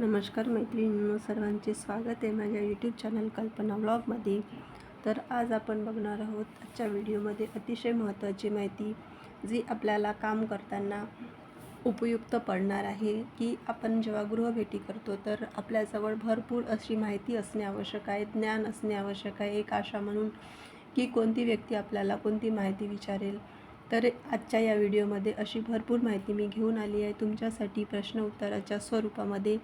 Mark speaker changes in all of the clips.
Speaker 1: नमस्कार मैत्रिणींनो सर्वांचे स्वागत आहे माझ्या यूट्यूब चॅनल कल्पना ब्लॉगमध्ये तर आज आपण बघणार आहोत आजच्या व्हिडिओमध्ये अतिशय महत्त्वाची माहिती जी आपल्याला काम करताना उपयुक्त पडणार आहे की आपण जेव्हा गृहभेटी करतो तर आपल्याजवळ भरपूर अशी माहिती असणे आवश्यक आहे ज्ञान असणे आवश्यक आहे. एक आशा म्हणून की कोणती व्यक्ती आपल्याला कोणती माहिती विचारेल तर आजच्या या व्हिडिओमध्ये अशी भरपूर माहिती मी घेऊन आली आहे. तुमच्यासाठी प्रश्न उत्तराच्या स्वरूपामध्ये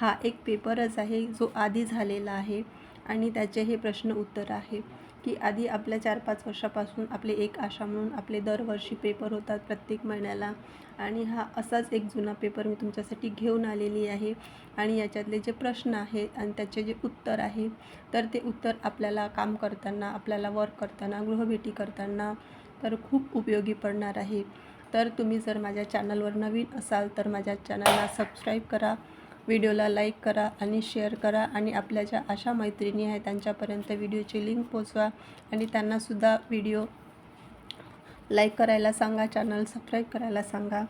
Speaker 1: हा एक पेपरच आहे जो आधी झालेला आहे. आणि त्याचे हे प्रश्न उत्तर आहे की आधी आपल्या चार पाच वर्षापासून आपले एक आशा म्हणून आपले दरवर्षी पेपर होतात प्रत्येक महिन्याला. आणि हा असाच एक जुना पेपर मी तुमच्यासाठी घेऊन आलेली आहे. आणि याच्यातले जे प्रश्न आहेत आणि त्याचे जे उत्तर आहे तर ते उत्तर आपल्याला काम करताना आपल्याला वर्क करताना गृहभेटी करताना तर खूप उपयोगी पडणार आहे. तर तुम्ही जर माझ्या चॅनलवर नवीन असाल तर माझ्या चॅनलला सबस्क्राईब करा व्हिडिओला लाईक करा आणि शेअर करा आणि आपल्या ज्या अशा मैत्रिणी आहेत त्यांच्यापर्यंत व्हिडिओची लिंक पोचवा आणि त्यांनासुद्धा व्हिडिओ लाईक करायला सांगा चॅनल सबस्क्राईब करायला सांगा.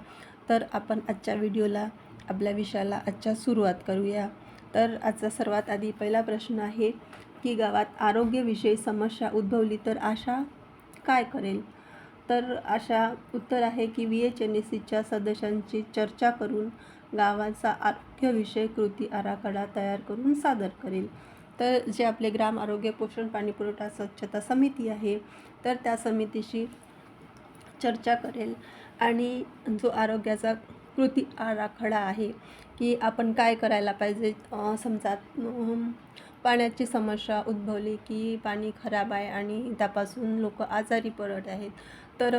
Speaker 1: तर आपण आजच्या व्हिडिओला आपल्या विषयाला आजच्या सुरुवात करूया. तर आजचा सर्वात आधी पहिला प्रश्न आहे की गावात आरोग्यविषयी समस्या उद्भवली तर आशा काय करेल? तर अशा उत्तर आहे की व्ही एच एन एस सीच्या सदस्यांची चर्चा करून गावाचा आरोग्यविषयक कृती आराखडा तयार करून सादर करेल. तर जे आपले ग्राम आरोग्य पोषण पाणी पुरवठा स्वच्छता समिती आहे तर त्या समितीशी चर्चा करेल. आणि जो आरोग्याचा कृती आराखडा आहे की आपण काय करायला पाहिजे समजा पाण्याची समस्या उद्भवली की पाणी खराब आहे आणि त्यापासून लोक आजारी पडत आहेत तर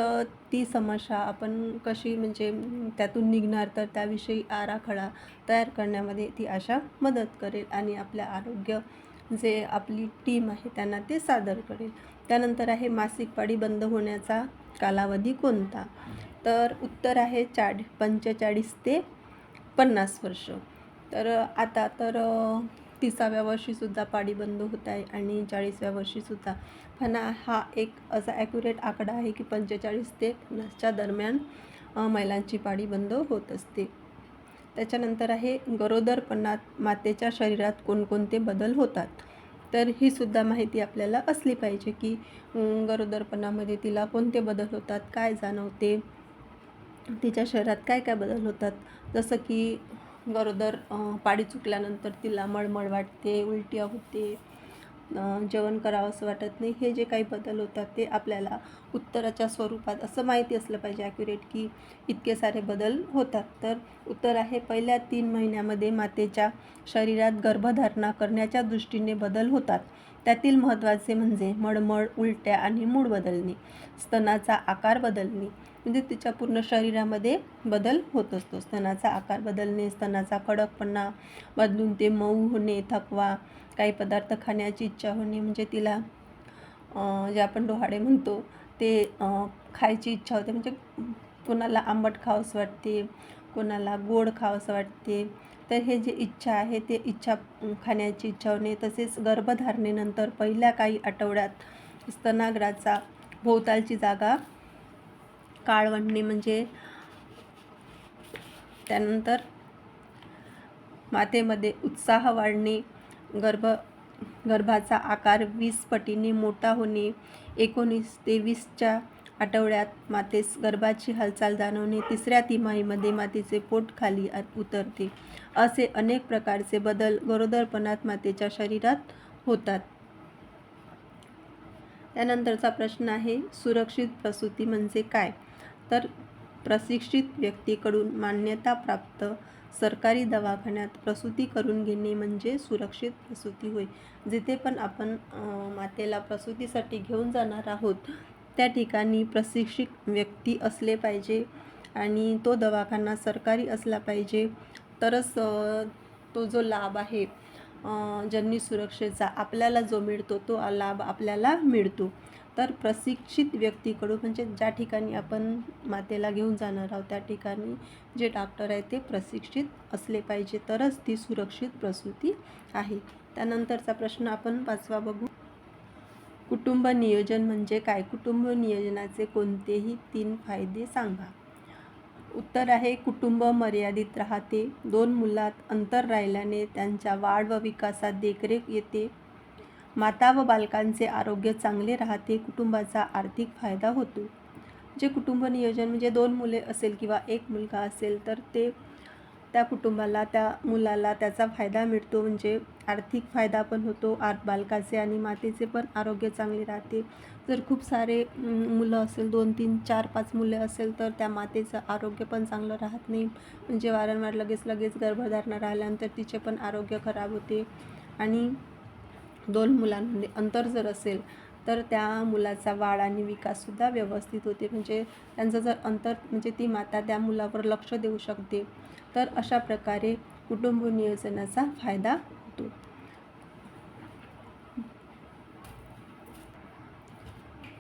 Speaker 1: ती समस्या आपण कशी म्हणजे त्यातून निघणार तर त्याविषयी आराखडा तयार करण्यामध्ये ती आशा मदत करेल आणि आपल्या आरोग्य जे आपली टीम आहे त्यांना ते सादर करेल. त्यानंतर आहे मासिक पाळी बंद होण्याचा कालावधी कोणता? तर उत्तर आहे चाड पंचेचाळीस ते पन्नास वर्ष. तर आता तर तिसाव्या वर्षीसुद्धा पाळी बंद होत आहे आणि चाळीसव्या वर्षीसुद्धा. पण हा एक असा ॲक्युरेट आकडा आहे की पंचेचाळीस ते पन्नासच्या दरम्यान महिलांची पाळी बंद होत असते. त्याच्यानंतर आहे गरोदरपणात मातेच्या शरीरात कोणकोणते बदल होतात? तर ही सुद्धा माहिती आपल्याला असली पाहिजे की गरोदरपणामध्ये तिला कोणते बदल होतात? काय जाणवते? तिच्या शरीरात काय काय बदल होतात? जसं की गरोदर पाळी चुकल्यानंतर तिला मळमळ वाटते उलट्या होते जेवण करावं असं वाटत नाही. हे जे काही बदल होतात ते आपल्याला उत्तराच्या स्वरूपात असं माहिती असलं पाहिजे ॲक्युरेट की इतके सारे बदल होतात. तर उत्तर आहे पहिल्या तीन महिन्यामध्ये मातेच्या शरीरात गर्भधारणा करण्याच्या दृष्टीने बदल होतात. त्यातील महत्त्वाचे म्हणजे मळमळ उलट्या आणि मूड बदलणे स्तनाचा आकार बदलणे म्हणजे तिच्या पूर्ण शरीरामध्ये बदल होत असतो. स्तनाचा आकार बदलणे स्तनाचा कडकपणा बदलून ते मऊ होणे थकवा काही पदार्थ खाण्याची इच्छा होणे म्हणजे तिला जे आपण डोहाडे म्हणतो ते खायची इच्छा होते. म्हणजे कोणाला आंबट खावंसं वाटते कोणाला गोड खावंसं वाटते तर हे जे इच्छा आहे ते इच्छा खाण्याची इच्छा होणे तसेच गर्भधारणेनंतर पहिल्या काही आठवड्यात स्तनाग्राचा भोवतालची जागा काळवंडणे म्हणजे त्यानंतर मातेमध्ये उत्साह वाढणे गर्भ गर्भाचा आकार वीस पटीने मोठा होणे एकोणीस ते वीसच्या आठवड्यात मातेस गर्भाची हालचाल जाणवणे तिसऱ्या तिमाहीमध्ये मातेचे पोट खाली उतरते. असे अनेक प्रकारचे बदल गरोदरपणात मातेच्या शरीरात होतात. त्यानंतरचा प्रश्न आहे सुरक्षित प्रसूती म्हणजे काय? तर प्रशिक्षित व्यक्तीकडून मान्यताप्राप्त सरकारी दवाखान्यात प्रसूती करून घेणे म्हणजे सुरक्षित प्रसूती होय जिथे पण आपण मातेला प्रसूतीसाठी घेऊन जाणार आहोत. त्या ठिकाणी प्रशिक्षित व्यक्ती असले पाहिजे आणि तो दवाखाना सरकारी असला पाहिजे तरच तो जो लाभ आहे जननी सुरक्षेचा आपल्याला जो मिळतो तो लाभ आपल्याला मिळतो. तर प्रशिक्षित व्यक्तीकडून म्हणजे ज्या ठिकाणी आपण मातेला घेऊन जाणार आहोत त्या ठिकाणी जे डॉक्टर आहे ते प्रशिक्षित असले पाहिजे तरच ती सुरक्षित प्रसूती आहे. त्यानंतरचा प्रश्न आपण पाचवा बघू. कुटुंब नियोजन म्हणजे काय? कुटुंब नियोजनाचे कोणतेही तीन फायदे सांगा. उत्तर आहे कुटुंब मर्यादित राहते. दोन मुलात अंतर राहिल्याने त्यांच्या वाढ व विकासात देखरेख येते. माता व बालकांचे आरोग्य चांगले राहते कुटुंबाचा आर्थिक फायदा होतो. जे कुटुंब नियोजन म्हणजे दोन मुले असेल किंवा एक मुलगा असेल तर ते त्या कुटुंबाला त्या मुलाला त्याचा फायदा मिळतो. म्हणजे आर्थिक फायदा पण होतो. आत बालकाचे आणि मातेचे पण आरोग्य चांगले राहते. जर खूप सारे मुलं असेल दोन तीन चार पाच मुले असेल तर त्या मातेचं आरोग्य पण चांगलं राहत नाही. म्हणजे वारंवार लगेच लगेच गर्भधारणा राहिल्यानंतर तिचे पण आरोग्य खराब होते. आणि दोन मुलांमध्ये अंतर जर असेल तर त्या मुलाचा वाढ आणि विकाससुद्धा व्यवस्थित होते. म्हणजे त्यांचं जर अंतर म्हणजे ती माता त्या मुलावर लक्ष देऊ शकते. तर अशा प्रकारे कुटुंब नियोजनाचा फायदा होतो.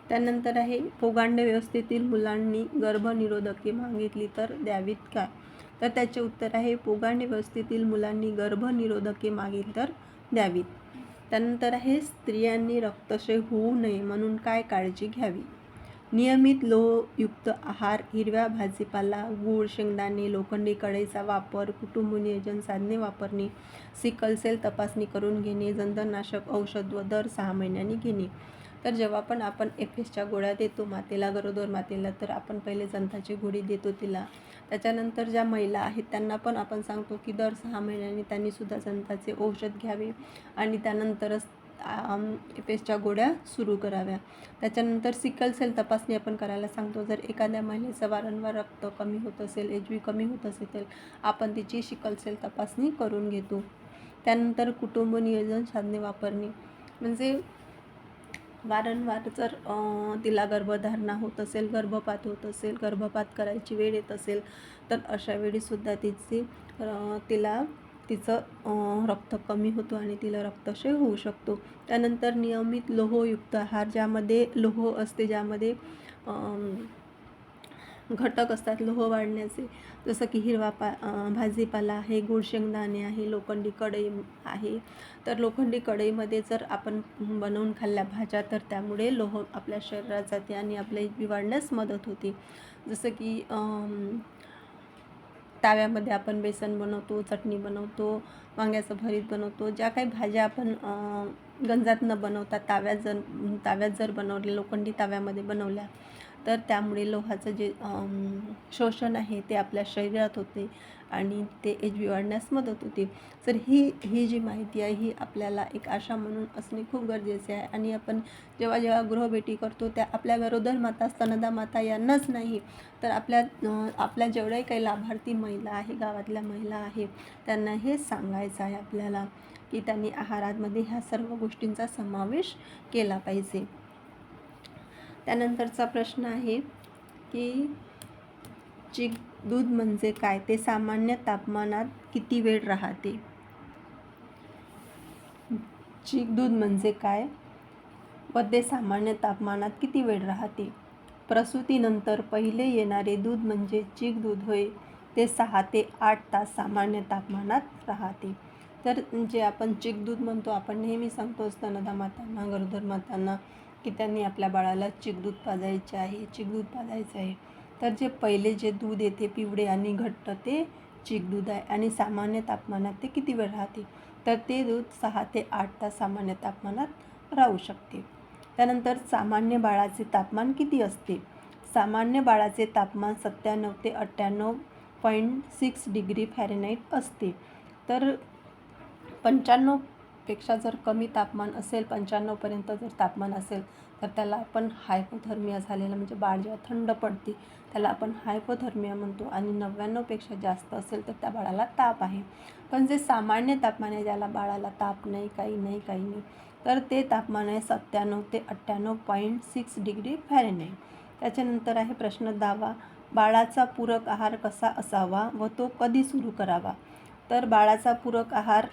Speaker 1: त्यानंतर आहे पोगांड व्यवस्थेतील मुलांनी गर्भनिरोधके मागितली तर द्यावीत काय तर त्याचे उत्तर आहे पोगांड व्यवस्थेतील मुलांनी गर्भनिरोधके मागितली तर द्यावीत. त्यानंतर आहे स्त्रियांनी रक्तक्षय होऊ नये म्हणून काय काळजी घ्यावी? नियमित लोहयुक्त आहार हिरव्या भाजीपाला गूळ शेंगदाणे लोखंडी कढईचा वापर कुटुंब नियोजन साधने वापरणे सिकल सेल तपासणी करून घेणे जंतनाशक औषध व दर सहा महिन्यांनी घेणे. तर जेव्हा पण आपण एफ एसच्या गोळ्या देतो मातेला गरोदर मातेला तर आपण पहिले जंताची गोळी देतो तिला. त्याच्यानंतर ज्या महिला आहेत त्यांना पण आपण सांगतो की दर सहा महिन्यांनी त्यांनीसुद्धा जंताचे औषध घ्यावे आणि त्यानंतरच पेस्टच्या गोळ्या सुरू कराव्या. त्याच्यानंतर सिकल सेल तपासणी आपण करायला सांगतो. जर एखाद्या महिलेचं वारंवार रक्त कमी होत असेल एच बी कमी होत असेल आपण तिची सिकल सेल तपासणी करून घेतो. त्यानंतर कुटुंब नियोजन साधने वापरणे. म्हणजे वारंवार जर तिला गर्भधारणा होत असेल गर्भपात होत असेल गर्भपात करायची वेळ येत असेल तर अशा वेळीसुद्धा तिची तिला तिचं रक्त कमी होतो आणि तिला रक्तक्षय होऊ शकतो. त्यानंतर नियमित लोहयुक्त आहार ज्यामध्ये लोह असते ज्यामध्ये घटक असतात लोह वाढण्याचे. जसं की हिरवा पा भाजीपाला आहे गुळ शेंगदाणे आहे लोखंडी कढई आहे. तर लोखंडी कढईमध्ये जर आपण बनवून खाल्ल्या भाज्या तर त्यामुळे लोह आपल्या शरीरात जाते आणि आपल्या बी वाढण्यास मदत होते. जसं की ताव्यामध्ये आपण बेसन बनवतो चटणी बनवतो वांग्याचं भरीत बनवतो. ज्या काही भाज्या आपण गंजात न बनवता ताव्यात जर ताव्यात जर बनवल्या लोखंडी ताव्यामध्ये बनवल्या तर त्यामुळे लोहाचं जे शोषण आहे ते आपल्या शरीरात होते. आणि ते एच बी वाढण्यास मदत होते तर ही ही जी माहिती आहे ही आपल्याला एक आशा म्हणून असणे खूप गरजेचे आहे. आणि आपण जेव्हा जेव्हा गृहभेटी करतो त्या आपल्या गरोदर माता स्तनदा माता यांनाच नाही तर आपल्या आपल्या जेवढ्याही काही लाभार्थी महिला आहे गावातल्या महिला आहे त्यांना हे सांगायचं आहे आपल्याला की त्यांनी आहारामध्ये ह्या सर्व गोष्टींचा समावेश केला पाहिजे. त्यानंतरचा प्रश्न आहे की जी दूध म्हणजे काय? ते सामान्य तापमानात किती वेळ राहते? चीक दूध म्हणजे काय? व ते सामान्य तापमानात किती वेळ राहते? प्रसूतीनंतर पहिले येणारे दूध म्हणजे चीक दूध होय ते सहा ते आठ तास सामान्य तापमानात राहते. तर जे आपण चीक दूध म्हणतो आपण नेहमी सांगतो स्तनदा मातांना गरोदर मातांना की त्यांनी आपल्या बाळाला चीक दूध पाजायचे आहे चीक दूध पाजायचं आहे. तर जे पहिले जे दूध येते पिवळे आणि घट्ट ते चिक दूध आहे. आणि सामान्य तापमानात ते किती वेळ राहते? तर ते दूध सहा ते आठ तास सामान्य तापमानात राहू शकते. त्यानंतर सामान्य बाळाचे तापमान किती असते? सामान्य बाळाचे तापमान सत्त्याण्णव ते अठ्ठ्याण्णव पॉईंट सिक्स डिग्री फॅरेनाईट असते. तर पंच्याण्णवपेक्षा जर कमी तापमान असेल पंच्याण्णवपर्यंत जर तापमान असेल तर त्याला आपण हायपोथर्मिया झालेलं म्हणजे बाळ जेव्हा थंड पडते त्याला आपण हायपोथर्मिया म्हणतो आणि नव्याण्णवपेक्षा जास्त असेल तर त्या बाळाला ताप आहे. पण जे सामान्य तापमान आहे ज्याला बाळाला ताप नाही काही नाही काही नाही तर ते तापमान आहे सत्त्याण्णव ते अठ्ठ्याण्णव पॉईंट सिक्स डिग्री फॅरेनाईट त्याच्यानंतर आहे प्रश्न दावा बाळाचा पूरक आहार कसा असावा व तो कधी सुरू करावा? तर बाळाचा पूरक आहार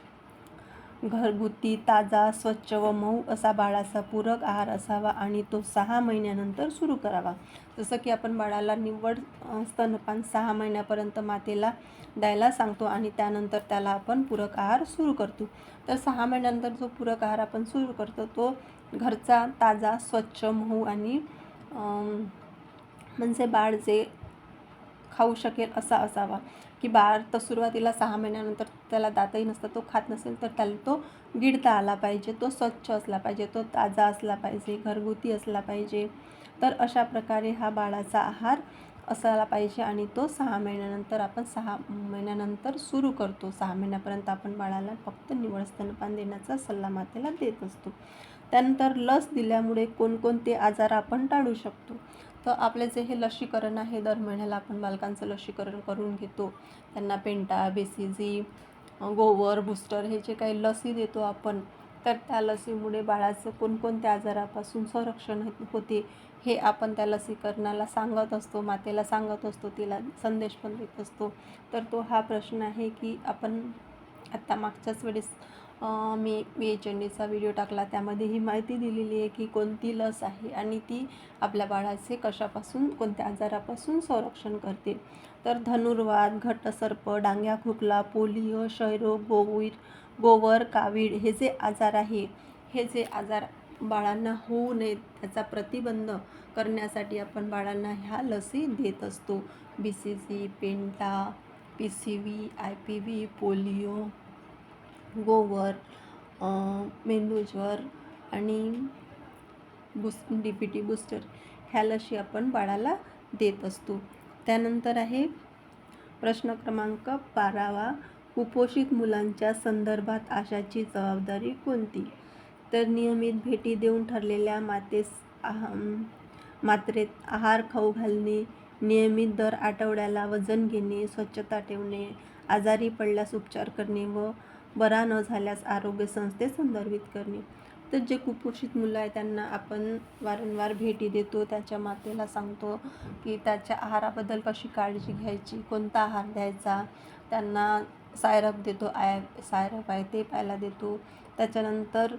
Speaker 1: घरगुती ताजा स्वच्छ व मऊ असा बाळाचा पूरक आहार असावा आणि तो सहा महिन्यानंतर सुरू करावा. जसं की आपण बाळाला निव्वळ स्तनपान सहा महिन्यापर्यंत मातेला द्यायला सांगतो आणि त्यानंतर त्याला आपण पूरक आहार सुरू करतो. तर सहा महिन्यानंतर जो पूरक आहार आपण सुरू करतो तो घरचा ताजा स्वच्छ मऊ आणि म्हणजे बाळ जे खाऊ शकेल असा असावा. की बाळ तर सुरुवातीला सहा महिन्यानंतर त्याला दातही नसतं तो खात नसेल तर त्याला तो गिळता आला पाहिजे तो स्वच्छ असला पाहिजे तो ताजा असला पाहिजे घरगुती असला पाहिजे. तर अशा प्रकारे हा बाळाचा आहार असायला पाहिजे आणि तो सहा महिन्यानंतर आपण सहा महिन्यानंतर सुरू करतो. सहा महिन्यापर्यंत आपण बाळाला फक्त निवळ स्तनपान देण्याचा सल्ला मातेला देत असतो. त्यानंतर लस दिल्यामुळे कोणकोणते आजार आपण टाळू शकतो? तर आपले जे हे लसीकरण आहे दर महिन्याला आपण बालकांचं लसीकरण करून घेतो. त्यांना पेंटा बेसिजी गोवर बूस्टर हे जे काही लसी देतो आपण तर त्या लसीमुळे बाळाचं कोणकोणत्या आजारापासून संरक्षण होते हे आपण त्या लसीकरणाला सांगत असतो मातेला सांगत असतो तिला संदेश पण देत असतो. तर तो हा प्रश्न आहे की आपण आत्ता मागच्याच वेळेस मी मी एच एन डीचा व्हिडिओ टाकला. त्यामध्ये ही माहिती दिलेली आहे की कोणती लस आहे आणि ती आपल्या बाळाचे कशापासून कोणत्या आजारापासून संरक्षण करते. तर धनुर्वाद घटसर्प डांग्या खोकला पोलिओ क्षयरोग गोवीर गोवर कावीड हे जे आजार आहे हे जे आजार बाळांना होऊ नयेत त्याचा प्रतिबंध करण्यासाठी आपण बाळांना ह्या लसी देत असतो. B C C penta P C V I P V polio गोवर मेंदूज्वर आणि बुस डी पी टी बूस्टर ह्या लशी आपण बाळाला देत असतो. त्यानंतर आहे प्रश्न क्रमांक बारावा कुपोषित मुलांच्या संदर्भात आशाची जबाबदारी कोणती? तर नियमित भेटी देऊन ठरलेल्या मातेस आह मात्रेत आहार खाऊ घालणे नियमित दर आठवड्याला वजन घेणे स्वच्छता ठेवणे आजारी पडल्यास उपचार करणे व बरा न झाल्यास आरोग्य संस्थेत संदर्भित करणे. तर जे कुपोषित मुलं आहे त्यांना आपण वारंवार भेटी देतो. त्याच्या मातेला सांगतो की त्याच्या आहाराबद्दल कशी काळजी घ्यायची कोणता आहार द्यायचा त्यांना सायरप देतो आय सायरप आहे ते पाहायला देतो. त्याच्यानंतर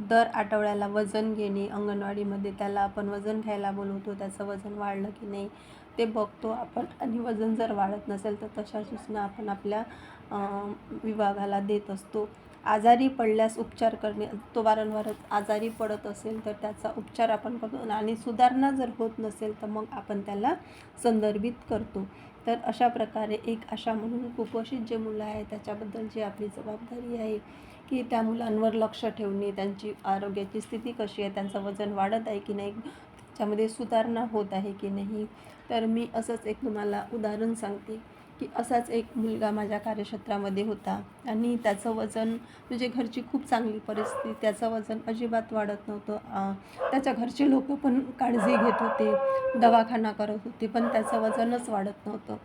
Speaker 1: दर आठवड्याला वजन घेणे अंगणवाडीमध्ये त्याला आपण वजन घ्यायला बोलवतो. त्याचं वजन वाढलं की नाही ते बघतो आपण. आणि वजन जर वाढत नसेल तर तशा सूचना आपण आपल्या विभागाला देत असतो. आजारी पडल्यास उपचार करणे तो वारंवार आजारी पडत असेल तर त्याचा उपचार आपण करतो. आणि सुधारणा जर होत नसेल तर मग आपण त्याला संदर्भित करतो. तर अशा प्रकारे एक आशा म्हणून कुपोषित जे मुलं आहे त्याच्याबद्दल जी आपली जबाबदारी आहे की त्या मुलांवर लक्ष ठेवणे त्यांची आरोग्याची स्थिती कशी आहे त्यांचं वजन वाढत आहे की नाही त्याच्यामध्ये सुधारणा होत आहे की नाही. तर मी असंच एक तुम्हाला उदाहरण सांगते. की असाच एक मुलगा माझ्या कार्यक्षेत्रामध्ये होता. आणि त्याचं वजन म्हणजे घरची खूप चांगली परिस्थिती त्याचं वजन अजिबात वाढत नव्हतं. त्याच्या घरचे लोक पण काळजी घेत होते दवाखाना करत होते पण त्याचं वजनच वाढत नव्हतं.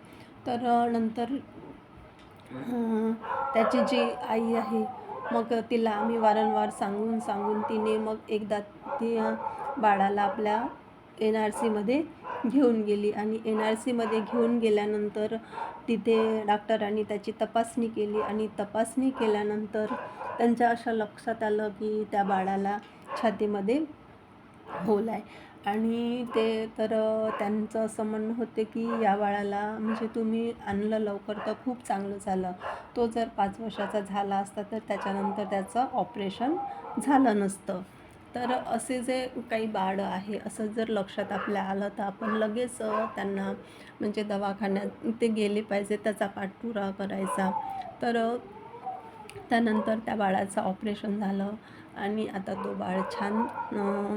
Speaker 1: तर नंतर त्याची जी आई आहे मग तिला आम्ही वारंवार सांगून सांगून तिने मग एकदा ती बाळाला आपल्या एन आर सीमध्ये घेऊन गेली आणि एन आर सीमध्ये घेऊन गेल्यानंतर तिथे डॉक्टरांनी त्याची तपासणी केली आणि तपासणी केल्यानंतर त्यांच्या अशा लक्षात आलं की त्या बाळाला छातीमध्ये होल आहे. आणि ते तर त्यांचं असं म्हणणं होते की या बाळाला म्हणजे तुम्ही आणलं लवकर तर खूप चांगलं झालं. तो जर पाच वर्षाचा झाला असता तर त्याच्यानंतर त्याचं ऑपरेशन झालं नसतं. तर असे जे काही बाळ आहे असं जर लक्षात आपल्या आलं तर आपण लगेच त्यांना म्हणजे दवाखान्यात ते गेले पाहिजे त्याचा पाठपुरा करायचा. तर त्यानंतर त्या बाळाचं ऑपरेशन झालं. आणि आता तो बाळ छान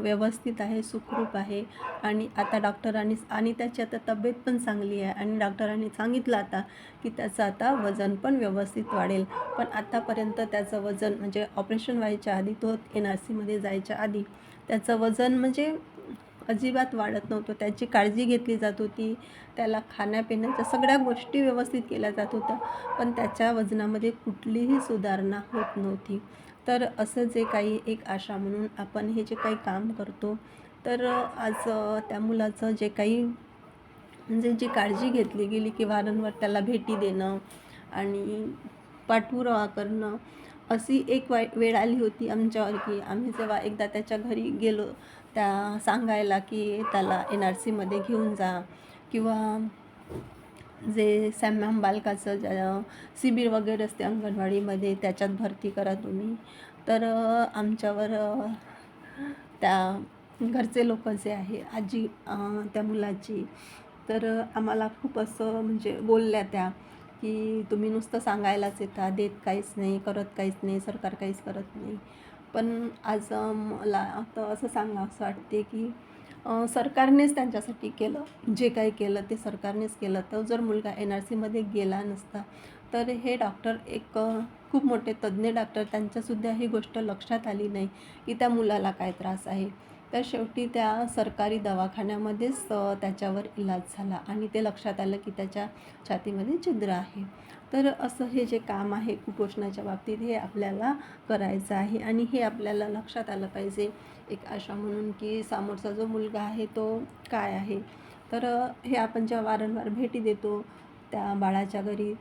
Speaker 1: व्यवस्थित आहे सुखरूप आहे. आणि आता डॉक्टरांनी आणि त्याची आता तब्येत पण चांगली आहे. आणि डॉक्टरांनी सांगितलं आता की त्याचं आता वजन पण व्यवस्थित वाढेल. पण आत्तापर्यंत त्याचं वजन म्हणजे ऑपरेशन व्हायच्या आधी तो एन आर सीमध्ये जायच्या आधी त्याचं वजन म्हणजे अजिबात वाढत नव्हतं. त्याची काळजी घेतली जात होती. त्याला खाण्यापिण्याच्या सगळ्या गोष्टी व्यवस्थित केल्या जात होत्या. पण त्याच्या वजनामध्ये कुठलीही सुधारणा होत नव्हती. तर असं जे काही एक आशा म्हणून आपण हे जे काही काम करतो तर आज त्या मुलाचं जे काही म्हणजे जी काळजी घेतली गेली की वारंवार त्याला भेटी देणं आणि पाठपुरावा करणं अशी एक वाय वेळ आली होती आमच्यावर की आम्ही जेव्हा एकदा त्याच्या घरी गेलो त्या सांगायला की त्याला एन आर सीमध्ये घेऊन जा किंवा जे सॅम्याम बालकाचं ज्या शिबिर वगैरे असते अंगणवाडीमध्ये त्याच्यात भरती करा तुम्ही. तर आमच्यावर त्या घरचे लोक जे आहे आजी त्या मुलाची तर आम्हाला खूप असं म्हणजे बोलल्या त्या की तुम्ही नुसतं सांगायलाच येता देत काहीच नाही करत काहीच नाही सरकार काहीच करत नाही. पण आज मला आता असं सांगा असं वाटते की सरकारनेच त्यांच्यासाठी केलं. जे काही केलं ते सरकारनेच केलं. तर जर मुलगा एन आर सीमध्ये गेला नसता तर हे डॉक्टर एक खूप मोठे तज्ज्ञ डॉक्टर त्यांच्यासुद्धा ही गोष्ट लक्षात आली नाही की त्या मुलाला काय त्रास आहे. तर शेवटी त्या सरकारी दवाखान्यामध्येच त्याच्यावर इलाज झाला आणि ते लक्षात आलं की त्याच्या छातीमध्ये छिद्र आहे. तर असं हे जे काम आहे कुपोषणाच्या बाबतीत हे आपल्याला करायचं आहे आणि हे आपल्याला लक्षात आलं पाहिजे एक आशा म्हणून की समोरचा जो मुलगा आहे तो काय आहे? तर हे आपण जेव्हा वारंवार भेटी देतो त्या बाळाच्या घरी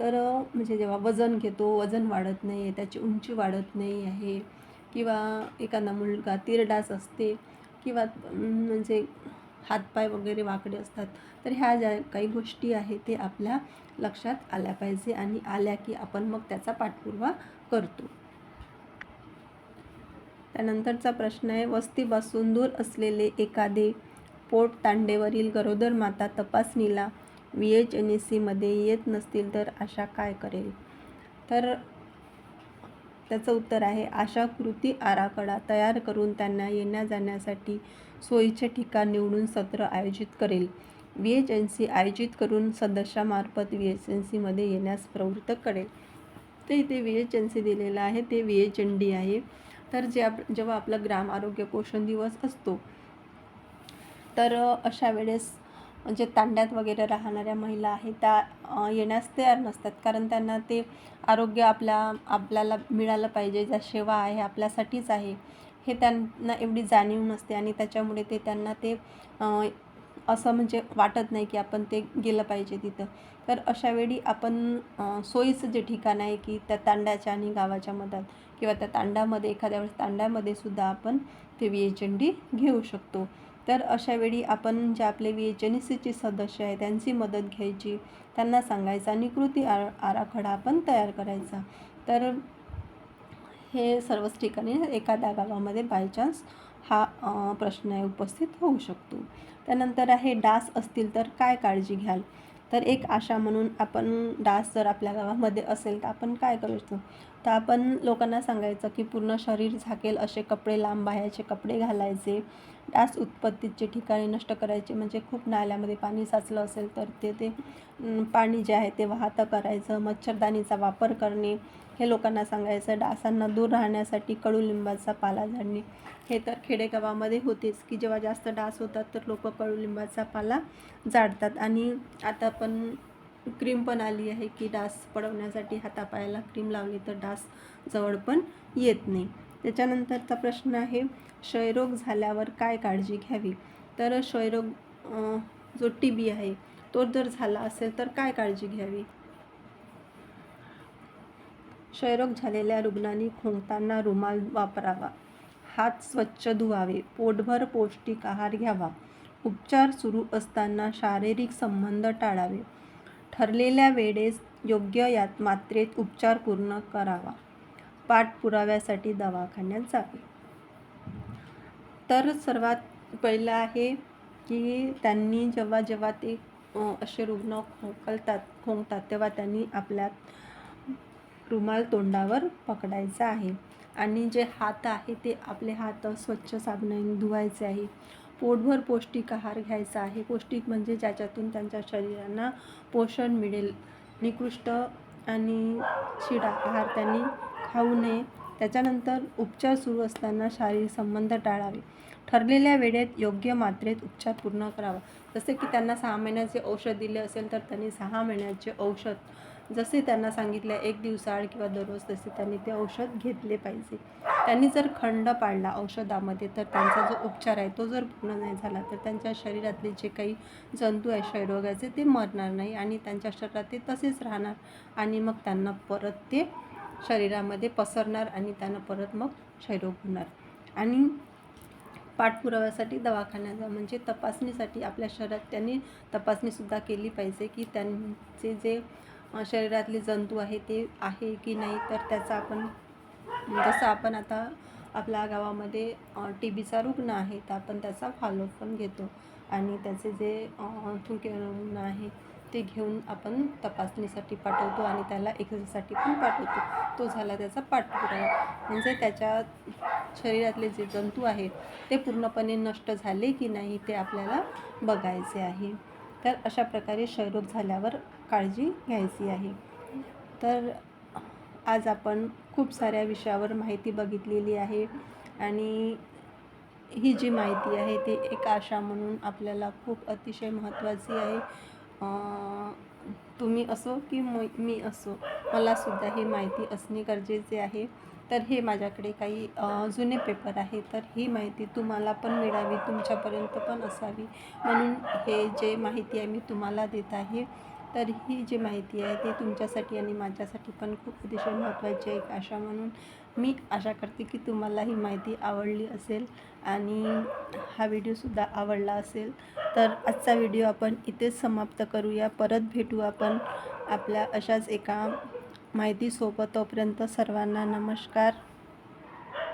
Speaker 1: तर म्हणजे जेव्हा वजन घेतो वजन वाढत नाही आहे त्याची उंची वाढत नाही आहे किंवा एखादा मुलगा तिरडास असते किंवा म्हणजे हातपाय वगैरे वाकडे असतात तर ह्या ज्या काही गोष्टी आहेत ते आपल्या लक्षात आल्या पाहिजे आणि आल्या की आपण मग त्याचा पाठपुरावा करतो. त्यानंतरचा प्रश्न आहे वस्तीपासून दूर असलेले एखादे पोट तांडेवरील गरोदर माता तपासणीला व्ही एच एन एस सीमध्ये येत नसतील तर आशा काय करेल? तर त्याचं उत्तर आहे अशा कृती आराखडा तयार करून त्यांना येण्या जाण्यासाठी सोयीचे ठिकाण निवडून सत्र आयोजित करेल. व्ही एच एन सी आयोजित करून सदस्यामार्फत व्ही एच एन सीमध्ये येण्यास प्रवृत्त करेल. ते इथे व्ही एच एन सी दिलेलं आहे ते व्ही एच एन डी आहे. तर जे आप जेव्हा आपला ग्राम आरोग्य पोषण दिवस असतो तर अशा वेळेस जे तांड्यात वगैरे राहणाऱ्या महिला आहेत त्या येण्यास तयार नसतात. कारण त्यांना ते आरोग्य आपल्या आपल्याला मिळालं पाहिजे ज्या सेवा आहे आपल्यासाठीच आहे हे त्यांना एवढी जाणीव नसते आणि त्याच्यामुळे ते त्यांना ते असं म्हणजे वाटत नाही की आपण ते गेलं पाहिजे तिथं. तर अशावेळी आपण सोयीचं जे ठिकाण आहे की त्या तांड्याच्या आणि गावाच्या मधात किंवा त्या तांडामध्ये एखाद्या वेळेस तांड्यामध्ये सुद्धा आपण ते व्ही एच एन डी घेऊ शकतो. तर अशा वेळी आपण जे आपले व्ही एच एन ई सीचे सदस्य आहे त्यांची मदत घ्यायची त्यांना सांगायचं आणि कृती आ आराखडा आपण तयार करायचा. तर हे सर्वच ठिकाणी एखाद्या गावामध्ये बाय चान्स हा प्रश्न आहे उपस्थित होऊ शकतो. त्यानंतर आहे डास असतील तर काय काळजी घ्याल? तर एक आशा म्हणून आपण डास जर आपल्या गावामध्ये असेल तर आपण काय करू शकतो? तर आपण लोकांना सांगायचं की पूर्ण शरीर झाकेल असे कपडे लांब बाह्याचे कपडे घालायचे. डास उत्पत्तीचे ठिकाणी नष्ट करायचे. म्हणजे खूप नाल्यामध्ये पाणी साचलं असेल तर ते ते पाणी जे आहे ते वाहतं करायचं मच्छरदाणीचा वापर करणे हे लोकांना सांगायचं डासांना दूर राहण्यासाठी कडुलिंबाचा पाला झाडणे. हे तर खेडेगावामध्ये होतेच की जेव्हा जास्त डास होतात तर लोक कडुलिंबाचा पाला जाळतात आणि आता पण क्रीम पण आली आहे की डास पडवण्यासाठी हातापायाला क्रीम लावली तर डास जवळ पण येत नाही. त्याच्यानंतरचा प्रश्न आहे क्षयरोग झाल्यावर काय काळजी घ्यावी? तर क्षयरोग जो टी बी आहे तो जर झाला असेल तर काय काळजी घ्यावी? क्षयरोग झालेल्या रुग्णांनी खोंगताना रुमाल वापरावा. हात स्वच्छ धुवावे. पोटभर पौष्टिक आहार घ्यावा. उपचार सुरू असताना शारीरिक संबंध टाळावे. ठरलेल्या वेळेस योग्य यात मात्रेत उपचार पूर्ण करावा. पाठपुराव्यासाठी दवाखान्यात जावे. तर सर्वात पहिलं आहे की त्यांनी जेव्हा जेव्हा ते असे रुग्ण खोकलतात खोंकतात तेव्हा त्यांनी आपल्या रुमाल तोंडावर पकडायचा आहे. आणि जे हात आहे ते आपले हात स्वच्छ साबणाने धुवायचे आहे. पोटभर पौष्टिक आहार घ्यायचा आहे. पौष्टिक म्हणजे ज्याच्यातून त्यांच्या शरीरांना पोषण मिळेल. निकृष्ट आणि शिडा आहार त्यांनी खाऊ नये. त्याच्यानंतर उपचार सुरू असताना शारीरिक संबंध टाळावे. ठरलेल्या वेळेत योग्य मात्रेत उपचार पूर्ण करावा. जसे की त्यांना सहा महिन्याचे औषध दिले असेल तर त्यांनी सहा महिन्याचे औषध जसे त्यांना सांगितले एक दिवसाआड किंवा दररोज तसे त्यांनी ते औषध घेतले पाहिजे. त्यांनी जर खंड पाडला औषधामध्ये तर त्यांचा जो उपचार आहे तो जर पूर्ण नाही झाला तर त्यांच्या शरीरातले जे काही जंतू आहे क्षयरोगाचे ते मरणार नाही आणि त्यांच्या शरीरात ते तसेच राहणार आणि मग त्यांना परत ते शरीरामध्ये पसरणार आणि त्यांना परत मग क्षयरोग होणार. आणि पाठपुराव्यासाठी दवाखान्यात म्हणजे तपासणीसाठी आपल्या शरीरात त्यांनी तपासणीसुद्धा केली पाहिजे की त्यांचे जे शरीरातले जंतू आहे ते आहे की नाही तर त्याचा आपण जसं आपण आता आपल्या गावामध्ये टी बीचा रुग्ण आहे तर आपण त्याचा फॉलोअप पण घेतो. आणि त्याचे जे थुके थुंके रुग्ण आहे ते घेऊन आपण तपासणीसाठी पाठवतो आणि त्याला एक्सरेसाठी पण पाठवतो. तो झाला त्याचा पाठपुरावा. म्हणजे त्याच्या शरीरातले जे जंतू आहेत ते पूर्णपणे नष्ट झाले की नाही ते आपल्याला बघायचे आहे. तर अशा प्रकारे क्षयरोग झाल्यावर काळजी घ्यायची आहे. तर आज आपण खूप साऱ्या विषयावर माहिती बघितलेली आहे आणि ही जी माहिती आहे ती एक आशा म्हणून आपल्याला खूप अतिशय महत्त्वाची आहे. तुम्ही असो की म मी असो मलासुद्धा ही माहिती असणे गरजेचे आहे. तर हे माझ्याकडे काही जुने पेपर आहे. तर ही माहिती तुम्हाला पण मिळावी तुमच्यापर्यंत पण असावी म्हणून हे जे माहिती आहे मी तुम्हाला देत आहे. तर ही जी माहिती आहे ती तुमच्यासाठी आणि माझ्यासाठी पण खूप अतिशय महत्त्वाची आहे. अशा आशा म्हणून मी आशा करते की तुम्हाला ही माहिती आवडली असेल आणि हा व्हिडिओसुद्धा आवडला असेल. तर आजचा व्हिडिओ आपण इथेच समाप्त करूया. परत भेटू आपण आपल्या अशाच एका माहितीसोबत. तोपर्यंत सर्वांना नमस्कार.